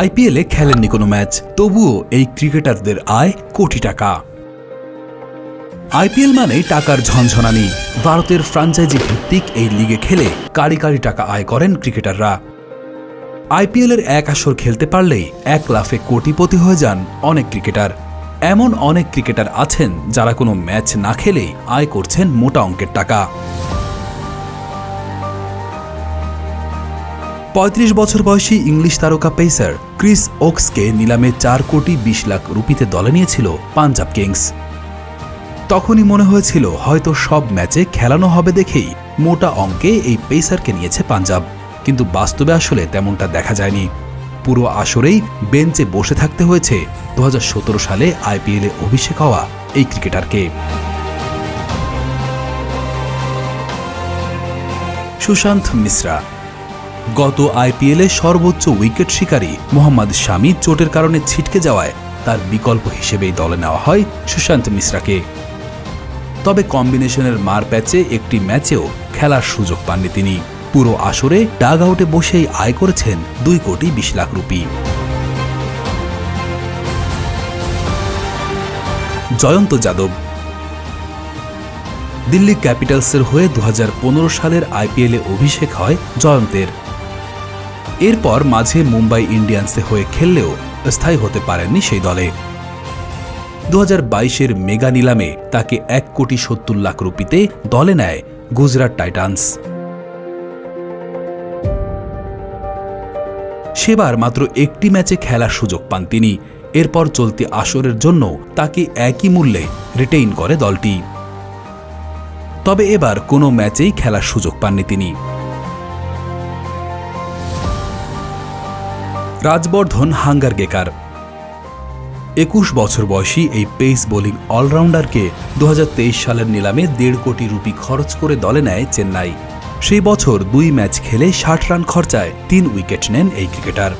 আইপিএলে খেলেননি কোনো ম্যাচ, তবুও এই ক্রিকেটারদের আয় কোটি টাকা। আইপিএল মানে টাকার ঝনঝনানি। ভারতের ফ্রাঞ্চাইজি ভিত্তিক এই লিগে খেলে কারি কারি টাকা আয় করেন ক্রিকেটাররা। আইপিএলের এক আসর খেলতে পারলেই এক লাফে কোটিপতি হয়ে যান অনেক ক্রিকেটার। এমন অনেক ক্রিকেটার আছেন যারা কোনো ম্যাচ না খেলেই আয় করছেন মোটা অঙ্কের টাকা। পঁয়ত্রিশ বছর বয়সী ইংলিশ তারকা পেসার ক্রিস ওক্সকে নিলামে চার কোটি বিশ লাখ রুপিতে দলে নিয়েছিল পাঞ্জাব কিংস। তখনই মনে হয়েছিল, হয়তো সব ম্যাচে খেলানো হবে দেখেই মোটা অঙ্কে এই পেসারকে নিয়েছে পাঞ্জাব। কিন্তু বাস্তবে আসলে তেমনটা দেখা যায়নি। পুরো আসরেই বেঞ্চে বসে থাকতে হয়েছে দু হাজার সতেরো সালে আইপিএলে অভিষেক হওয়া এই ক্রিকেটারকে। সুশান্ত মিশ্রা গত আইপিএলে সর্বোচ্চ উইকেট শিকারী মোহাম্মদ শামি চোটের কারণে ছিটকে যাওয়ায় তার বিকল্প হিসেবেই দলে নেওয়া হয় সুশান্ত মিশ্রাকে। তবে কম্বিনেশনের মার প্যাচে একটি ম্যাচেও খেলার সুযোগ পাননি তিনি। পুরো আসরে ডাগ আউটে বসেই আয় করেছেন দুই কোটি বিশ লাখ রুপি। জয়ন্ত যাদব। দিল্লি ক্যাপিটালসের হয়ে দু হাজার পনেরো সালের আইপিএলে অভিষেক হয় জয়ন্তের। এরপর মাঝে মুম্বাই ইন্ডিয়ান্সে হয়ে খেললেও স্থায়ী হতে পারেননি সেই দলে। দু হাজার বাইশের মেগা নিলামে তাকে এক কোটি সত্তর লাখ রুপিতে দলে নেয় গুজরাট টাইটান্স। সেবার মাত্র একটি ম্যাচে খেলার সুযোগ পান তিনি। এরপর চলতি আসরের জন্য তাকে একই মূল্যে রিটেইন করে দলটি। তবে এবার কোনো ম্যাচেই খেলার সুযোগ পাননি তিনি। রাজবর্ধন হাঙ্গার গেকার। একুশ বছর বয়সী এই পেস বোলিং অলরাউন্ডারকে দু হাজার তেইশ সালের নিলামে দেড় কোটি রুপি খরচ করে দলে নেয় চেন্নাই। সেই বছর দুই ম্যাচ খেলে ষাট রান খরচায় তিন উইকেট নেন এই ক্রিকেটার।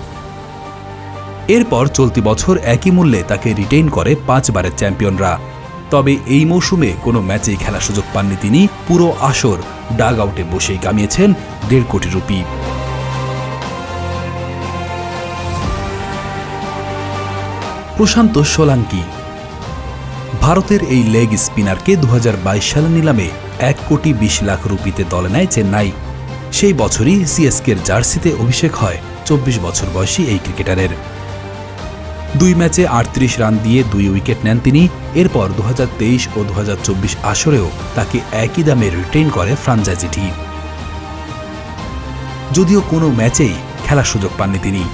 এরপর চলতি বছর একই মূল্যে তাকে রিটেইন করে পাঁচবারের চ্যাম্পিয়নরা। তবে এই মৌসুমে কোনো ম্যাচেই খেলার সুযোগ পাননি তিনি, পুরো আসর ডাগ আউটে বসেই কামিয়েছেন দেড় কোটি রুপি। প্রশান্ত সোলাঙ্কি ভারতের এই লেগ স্পিনারকে দু সালের নিলামে এক কোটি বিশ লাখ রুপিতে দলে নেয় চেন্নাই। সেই বছরই সিএসকের জার্সিতে অভিষেক হয় চব্বিশ বছর বয়সী এই ক্রিকেটারের। দুই ম্যাচে আটত্রিশ রান দিয়ে দুই উইকেট নেন তিনি, এরপর দু হাজার তেইশ ও দু হাজার চব্বিশ আসরেও তাকে একই দামে রিটেইন করে ফ্রাঞ্চাইজিটি যদিও কোনো ম্যাচেই খেলার সুযোগ পাননি তিনি।